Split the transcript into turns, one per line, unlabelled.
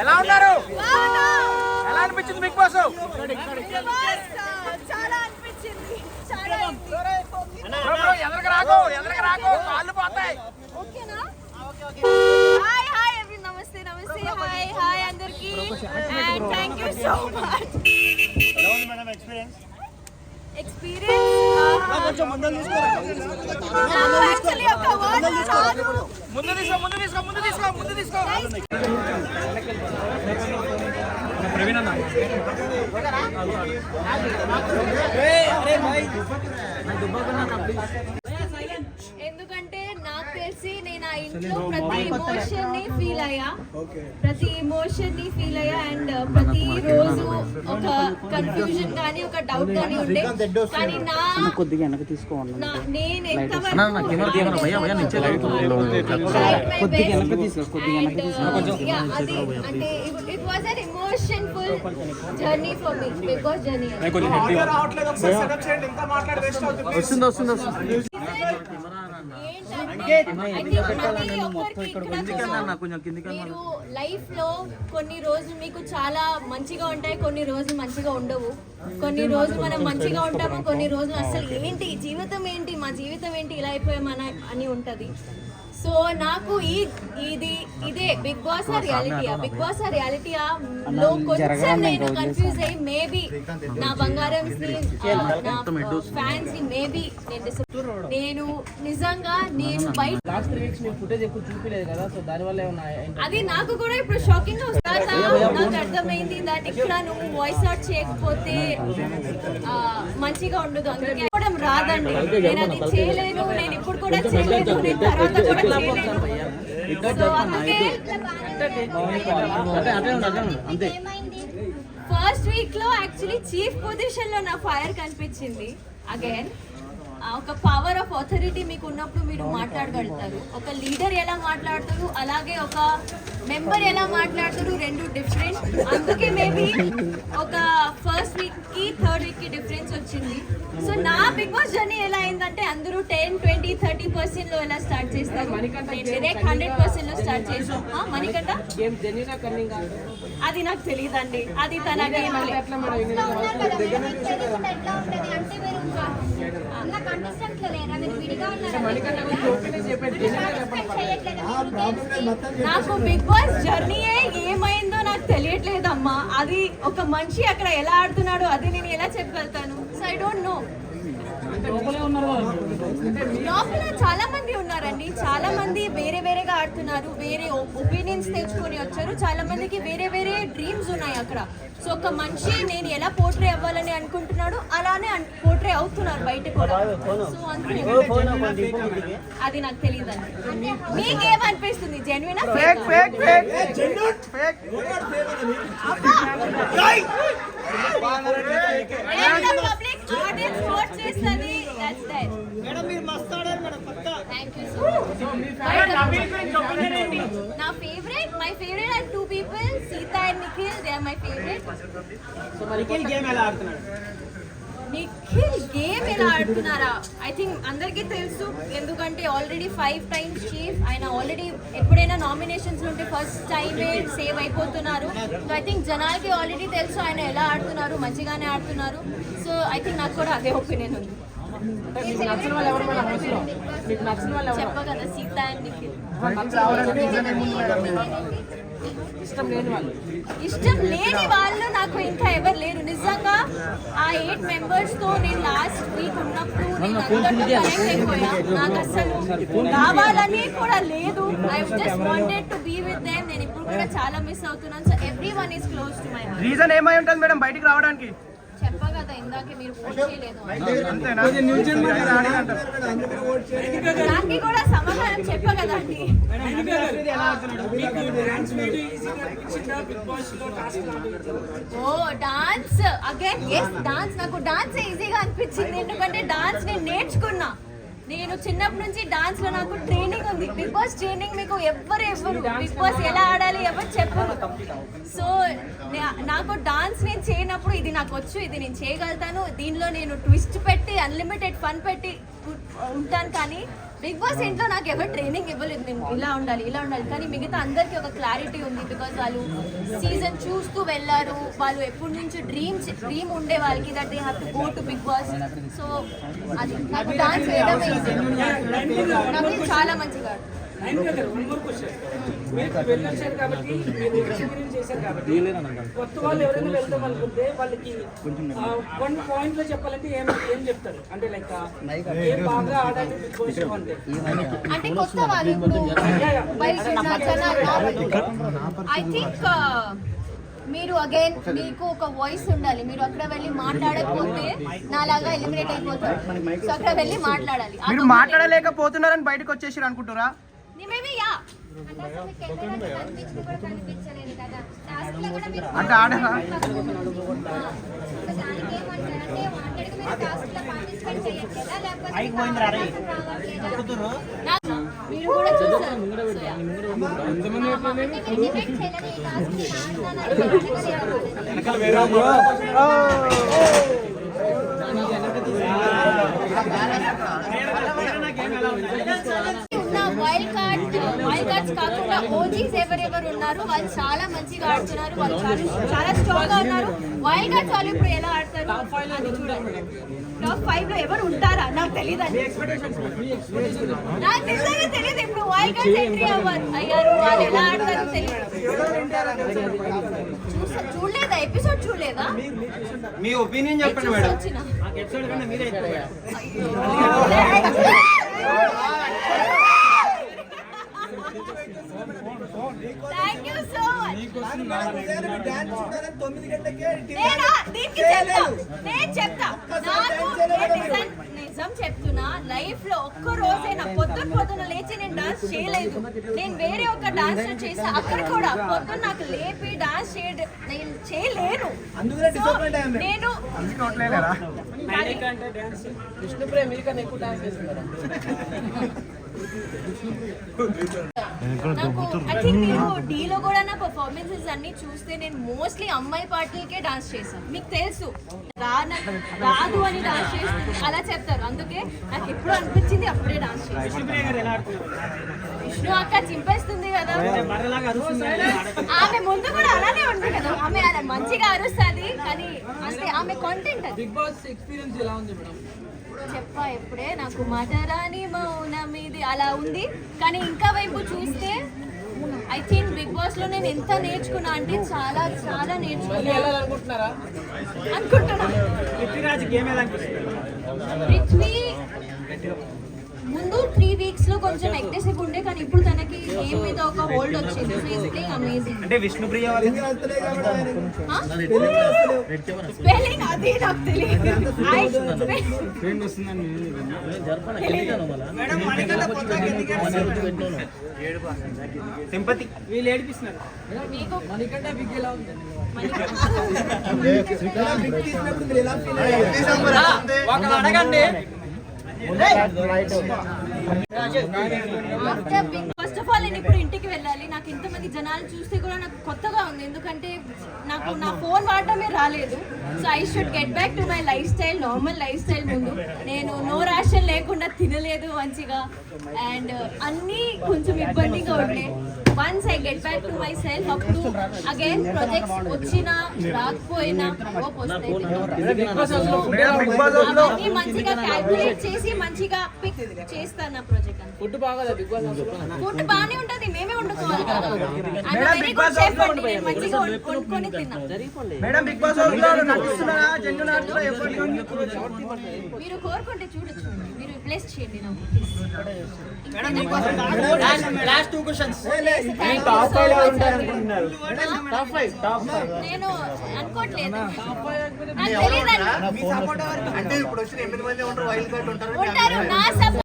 ఎలా ఉన్నారు? ఎలా అనిపించింది బిగ్ బాస్?
చాలా అనిపించింది చాలా
ఎదరికి రాకు ఎదరికి రాకు? కాళ్ళు పోతాయి.
ఓకేనా? హాయ్ హాయ్ ఎవ్రీ నమస్తే నమస్తే. హాయ్ హాయ్ అందరికి. And thank you so much
ఎలా ఉంది మేడం ఎక్స్పీరియన్స్
ముందు తీసుకో. ముందు తీసుకో. తీసుకో తీసుకో
ఇంట్లో ప్రతి ఎమోషన్ని ఫీల్ అయ్యా. ప్రతి ఎమోషన్ని ఫీల్ అయ్యా. అండ్ ప్రతి రోజు ఒక కన్ఫ్యూజన్ కానీ ఒక డౌట్ కానీ ఉండే. కానీ నా
కొద్దిగా వెనక్కి తీసుకోవాలి
నేను it was an emotionful journey for me journey
వస్తుంది వస్తుంది వస్తుంది
మీరు లైఫ్లో కొన్ని రోజులు మీకు చాలా మంచిగా ఉంటాయి కొన్ని రోజులు మంచిగా ఉండవు. కొన్ని రోజులు మనం మంచిగా ఉంటాము కొన్ని రోజులు అసలు ఏంటి? జీవితం ఏంటి? మా జీవితం ఏంటి? ఇలా అయిపోయామన అని ఉంటది. సో నాకు ఈ ఇది ఇదే బిగ్ బాస్ ఆ రియాలిటీయా బిగ్ బాస్ ఆ రియాలిటీయా లో కొంచెం నేను కన్ఫ్యూజ్ అయ్యి మేబీ నా బంగారం ఫ్యాన్స్ని మేబీ నేను నిజంగా నేను బయట అది నాకు కూడా ఇప్పుడు షాకింగ్గా వస్తుంది? నాకు అర్థమైంది దట్ ఇక్కడ నువ్వు వాయిస్ అవుట్ చేయకపోతే మంచిగా ఉండదు. అందుకే రాదండి. నేను అది చేయలేను నేను కూడా చేయలేదు. నేను తర్వాత కూడా చేయలేను సో అందుకే
అదే అదే ఉండు, అదే ఉండు, అంతే.
ఫస్ట్ వీక్లో యాక్చువల్లీ చీఫ్ పొజిషన్లో నా ఫైర్ కనిపించింది. అగైన్ ఒక పవర్ ఆఫ్ అథారిటీ మీకు ఉన్నప్పుడు మీరు మాట్లాడగలుగుతారు. ఒక లీడర్ ఎలా మాట్లాడతారు అలాగే ఒక మెంబర్ ఎలా మాట్లాడతారు రెండు డిఫరెంట్ అందుకే మేబీ ఒక ఫస్ట్ వీక్కి బిగ్ బాస్ జర్నీ ఎలా అయిందంటే అందరూ టెన్ ట్వంటీ థర్టీ పర్సెంట్లో ఎలా స్టార్ట్ చేస్తారు? డైరెక్ట్ హండ్రెడ్ పర్సెంట్లో స్టార్ట్ చేసాం. ఆ, మణికంఠ?
గేమ్ జెన్యున్ కన్నింగ్
అది నాకు తెలియదండి అది తన నాకు బిగ్ బాస్ జర్నీయే ఏమైందో నాకు తెలియట్లేదమ్మా. అది ఒక మనిషి అక్కడ ఎలా ఆడుతున్నాడో అది నేను ఎలా చెప్పగలుగుతాను? సో ఐ డోంట్ నో
లోపలే
చాలా మంది ఉన్నారండి. చాలా మంది వేరే వేరేగా ఆడుతున్నారు. వేరే ఒపీనియన్స్ తెచ్చుకొని వచ్చారు. చాలా మందికి వేరే వేరే డ్రీమ్స్ ఉన్నాయి అక్కడ. సో ఒక మనిషి నేను ఎలా పోర్ట్రే అవ్వాలని అనుకుంటున్నాడు అలానే పోర్ట్రే అవుతున్నారు బయట కూడా. సో అందుకే అది నాకు తెలియదండి. మీకేమనిపిస్తుంది? జెన్యున్
ఫేక్
మేడం మీరు మస్త్ ఆడారు మేడం పక్కా. థాంక్యూ సో నా favourite my favourite are two people Sita and Nikhil they are my favourite
so మరి గేమ్ ఎలా ఆడుతున్నాడు?
నిఖిల్ గేమ్ ఎలా ఆడుతున్నారా? ఐ థింక్ అందరికీ తెలుసు ఎందుకంటే ఆల్రెడీ ఫైవ్ టైమ్స్ చీఫ్ ఆయన ఆల్రెడీ ఎప్పుడైనా నామినేషన్స్ ఉంటే ఫస్ట్ టైమే సేవ్ అయిపోతున్నారు. సో ఐ థింక్ జనాలకి ఆల్రెడీ తెలుసు ఆయన ఎలా ఆడుతున్నారు మంచిగానే ఆడుతున్నారు. సో ఐ థింక్ నాకు కూడా అదే ఒపీనియన్ ఉంది.
మీకు నచ్చిన వాళ్ళు ఎవరు మేడం హౌస్లో మీకు నచ్చిన వాళ్ళు ఎవరు?
చెప్ప కదా సీత అండ్ నిఖిల్.
ఇష్టం లేని వాళ్ళు.
ఇష్టం లేని వాళ్ళు నాకు ఇంకా ఎవరు లేరు. నిజంగా ఎయిట్ మెంబర్స్తో నేను లాస్ట్ వీక్ ఉన్నప్పుడు నేను అందరితో కనెక్ట్ అయిపోయా. నాకు అసలు కావాలని కూడా లేదు. I just wanted to be with them నేను ఇప్పుడు కూడా చాలా మిస్ అవుతున్నాను. So every one is close to my heart
reason ఏమై ఉంటుంది మేడం? బయటికి రావడానికి.
ఇందాకే మీరు ఫోన్ చేయలేదు
అంతేనా
దానికి కూడా సమాధానం చెప్ప కదండి oh dance. Again yes dance. నాకు డాన్స్ ఈజీగా అనిపించింది. ఎందుకంటే డాన్స్ నేను నేర్చుకున్నా. నేను చిన్నప్పటి నుంచి డాన్స్లో నాకు ట్రైనింగ్ ఉంది. బిగ్ బాస్ ట్రైనింగ్ మీకు ఎవ్వరు ఎవ్వరు బిగ్ బాస్ ఎలా ఆడాలి ఎవరు చెప్పరు. సో నాకు డాన్స్ నేను చేయనప్పుడు ఇది నాకు వచ్చు ఇది నేను చేయగలుగుతాను. దీనిలో నేను ట్విస్ట్ పెట్టి అన్లిమిటెడ్ ఫన్ పెట్టి ఉంటాను కానీ బిగ్ బాస్ ఇంట్లో నాకు ఎవరు ట్రైనింగ్ ఇవ్వలేదు. నేను ఇలా ఉండాలి ఇలా ఉండాలి. కానీ మిగతా అందరికీ ఒక క్లారిటీ ఉంది బికాజ్ వాళ్ళు సీజన్ చూస్తూ వెళ్ళారు. వాళ్ళు ఎప్పటి నుంచి డ్రీమ్ డ్రీమ్ ఉండే వాళ్ళకి that they have to go to Bigg Boss so అది నాకు డాన్స్ easy. నాకు చాలా మంచిగా.
మోర్ క్వశ్చన్ మీరు వెళ్ళొచ్చారు కాబట్టి మీరు ఎక్స్పీరియన్స్ చేశారు కాబట్టి కొత్త వాళ్ళు ఎవరైనా వెళ్తాం అనుకుంటే వాళ్ళకి వన్ పాయింట్లో చెప్పాలంటే ఏం ఏం చెప్తారు? అంటే లైక్ ఏం బాగా ఆడాలి బిగ్ బాస్ షో అంటే?
అంటే కొత్త వాళ్ళు ఇప్పుడు బయట ఉన్న జనాలు ఐ థింక్ మీరు అగైన్ మీకు ఒక వాయిస్ ఉండాలి. మీరు అక్కడ వెళ్ళి మాట్లాడకపోతే నాలాగా ఎలిమినేట్ అయిపోతారు. సో అక్కడ వెళ్ళి మాట్లాడాలి.
మీరు మాట్లాడలేకపోతున్నారని బయటకు వచ్చేసారు అనుకుంటారా
మేబీ యా.
అంటే ఆడరా
మీరు కూడా చూసారు. So, yeah. ఉన్న వైల్డ్ కార్డ్ వైల్డ్ కార్డ్స్ కాకుండా ఓజీస్ ఎవరెవరు ఉన్నారు వాళ్ళు చాలా మంచిగా ఆడుతున్నారు వాళ్ళు చాలా చాలా స్ట్రాంగ్గా ఉన్నారు. వైల్డ్ కార్డ్స్ వాళ్ళు ఇప్పుడు ఎలా ఆడతారు అది చూడండి. టాప్ ఫైవ్లో ఎవరు ఉంటారా? నాకు తెలియదు నాకు నిజంగా తెలియదు ఇప్పుడు వైల్డ్ కార్డ్స్ ఎంట్రీ అవ్వరు అయ్యారు. వాళ్ళు ఎలా ఆడతారో తెలియదు చూడలేదా? ఎపిసోడ్ చూడలేదా?
మీ ఒపీనియన్ చెప్పండి మేడం. ఎపిసోడ్ కన్నా మీరే
నేను? చెప్తా. నిజం- చెప్తున్నా లైఫ్లో ఒక్క రోజైనా పొద్దున పొద్దున లేచి నేను డాన్స్ చేయలేదు. నేను వేరే ఒక డాన్స్ చేసా. అక్కడ కూడా పొద్దున నాకు లేపి డాన్స్ చేయడం నేను చేయలేను So, నేను
అంటే డాన్స్ విష్ణుప్రియ మీకన్నా ఎక్కువ డాన్స్ చేస్తున్నారు
నాకు ఐ థింక్ మీరు డీలో కూడా నా పర్ఫార్మెన్సెస్ అన్ని చూస్తే నేను మోస్ట్లీ అమ్మాయి పాటలకే డాన్స్ చేశాను. మీకు తెలుసు. రాదు అని డాన్స్ చేస్తుంది. అలా చెప్తారు. అందుకే నాకు ఎప్పుడు అనిపించింది అప్పుడే డాన్స్ చేస్తాను. విష్ణు అక్క చింపేస్తుంది కదా. ఆమె ముందు కూడా అలానే ఉంది కదా. ఆమె అలా మంచిగా అరుస్తుంది కానీ అంటే ఆమె కాంటెంట్ అది.
బిగ్ బాస్ ఎక్స్పీరియన్స్ ఎలా ఉంది మేడం?
చెప్పా ఎప్పుడే నాకు మధురాని మౌనం ఇది అలా ఉంది. కానీ ఇంకా వైపు చూస్తే ఐ థింక్ బిగ్ బాస్లో నేను ఎంత నేర్చుకున్నా అంటే చాలా చాలా నేర్చుకున్నా. అనుకుంటున్నా. పృథ్వీ ముందు త్రీ వీక్స్లో కొంచెం ఎక్టెసివ్ ఉండే కానీ ఇప్పుడు మీద ఒక హోల్డ్ వచ్చింది. అమేజింగ్
అంటే విష్ణుప్రియ వాళ్ళు
స్పెల్లింగ్ అది నాకు తెలియదు?
సింపతి. వీళ్ళు ఏడిపిస్తున్నారు.
మీకు
మనకంటే బిగ్ ఎలా ఉంది?
అడగండి
ఫస్ట్ ఆఫ్ ఆల్ నేను ఇప్పుడు ఇంటికి వెళ్ళాలి. నాకు ఇంతమంది జనాలు చూస్తే కూడా నాకు కొత్తగా ఉంది. ఎందుకంటే నాకు నా ఫోన్ వాడటమే రాలేదు. So I should get back to my lifestyle normal lifestyle ముందు. నేను నో రేషన్ లేకుండా తినలేదు మంచిగా. అండ్ అన్నీ కొంచెం ఇబ్బందిగా ఉండే. Once I get back to my self up to again projects వచ్చినా రాకపోయినా వస్తాయి. మంచిగా క్యాల్కులేట్ చేసి మంచిగా పిక్ చేస్తాను నా ప్రాజెక్ట్ అంతే.
ఫుడ్ బాగా
ఫుడ్ బానే ఉంటది మేమే వండుకోవాలి. కదా I'm a very good chef అండి. నేను మంచిగా వండు- వండుకొని తిన్నా.
మేడం బిగ్ బాస్ హౌస్లో నటిస్తున్నారా జెన్యున్ ఆడుతున్నా
మీరు కోరుకుంటే చూడొచ్చు. మీరు ప్లేస్ చేయండి నాకు
లాస్ట్ టూ క్వశ్చన్స్
నేను అనుకోవట్లేదు. నాకు
అంటే ఇప్పుడు వచ్చిన ఎనిమిది మంది ఉంటారు వైల్డ్ కార్డ్ ఉంటారు
ఉంటారు నా సపోర్ట్